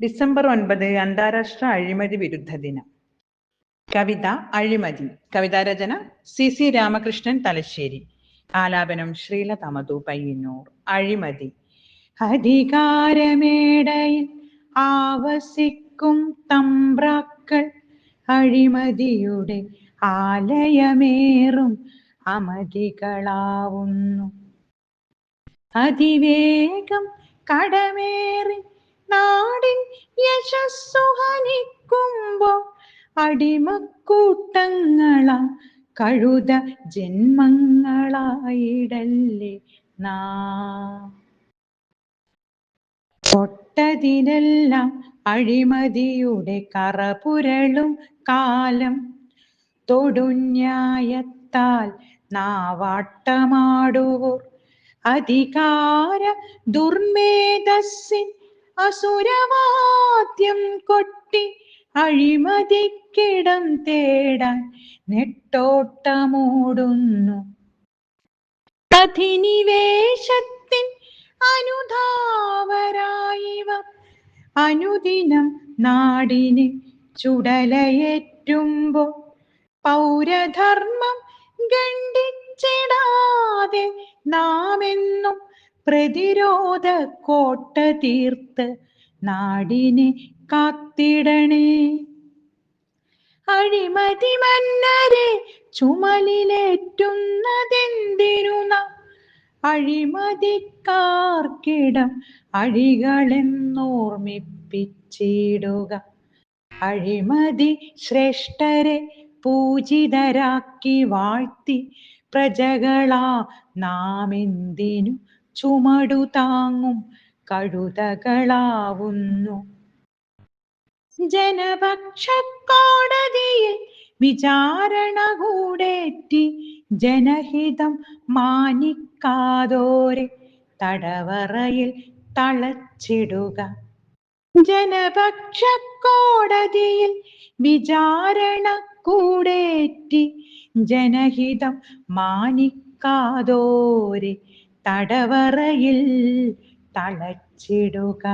December ഒൻപത് അന്താരാഷ്ട്ര അഴിമതി വിരുദ്ധ ദിനം. കവിത അഴിമതി. കവിതാരചന സി സി രാമകൃഷ്ണൻ തലശ്ശേരി. ആലാപനം ശ്രീലത മധു പയ്യന്നൂർ. അഴിമതി. അധികാരമേടയിൽ ആവസിക്കും തമ്പ്രാക്കൾ അഴിമതിയുടെ ആലയമേറും അമതികളാവുന്നു. അതിവേഗം കടമേറി നാടിൻ യശസ്സു ഹനിക്കുമ്പോ അടിമക്കൂട്ടങ്ങളാ കഴുത ജന്മങ്ങളായിടല്ലേ നാ. അഴിമതിയുടെ കറപുരളും കാലം. തൊടുന്യായത്താൽ നാവാട്ടമാടുവോർ. അധികാര ദുർമേധസ്സിൻ അസുരവാദ്യം കൊട്ടി അഴിമതിക്കിടം തേടാൻ നെട്ടോട്ടമൂടുന്നു. അധിനിവേശത്തിൻ അനുധാവരായിവ അനുദിനം നാടിന് ചുടലയേറ്റുമ്പോ പൗരധർമ്മം ഖണ്ഡിച്ചിടാതെ നാമെന്നും പ്രതിരോധ കോട്ട തീർത്ത് നാടിനെ കാത്തിടണേ. അഴിമതി മന്നരെ ചുമലിലേറ്റുന്നതെന്തിനു അഴിമതിക്കാർക്കിടം അഴികളെന്നോർമ്മിപ്പിച്ചിടുക. അഴിമതി ശ്രേഷ്ഠരെ പൂജിതരാക്കി വാഴ്ത്തി പ്രജകളാ നാം എന്തിനു ചുമടു താങ്ങും കഴുതകളാവുന്നു. ജനപക്ഷക്കോടതിയിൽ വിചാരണ കൂടേറ്റി ജനഹിതം മാനിക്കാതോരെ തടവറയിൽ തളച്ചിടുക. ജനപക്ഷക്കോടതിയിൽ വിചാരണ കൂടേറ്റി ജനഹിതം മാനിക്കാതോരെ തടവറയിൽ തളച്ചിടുക.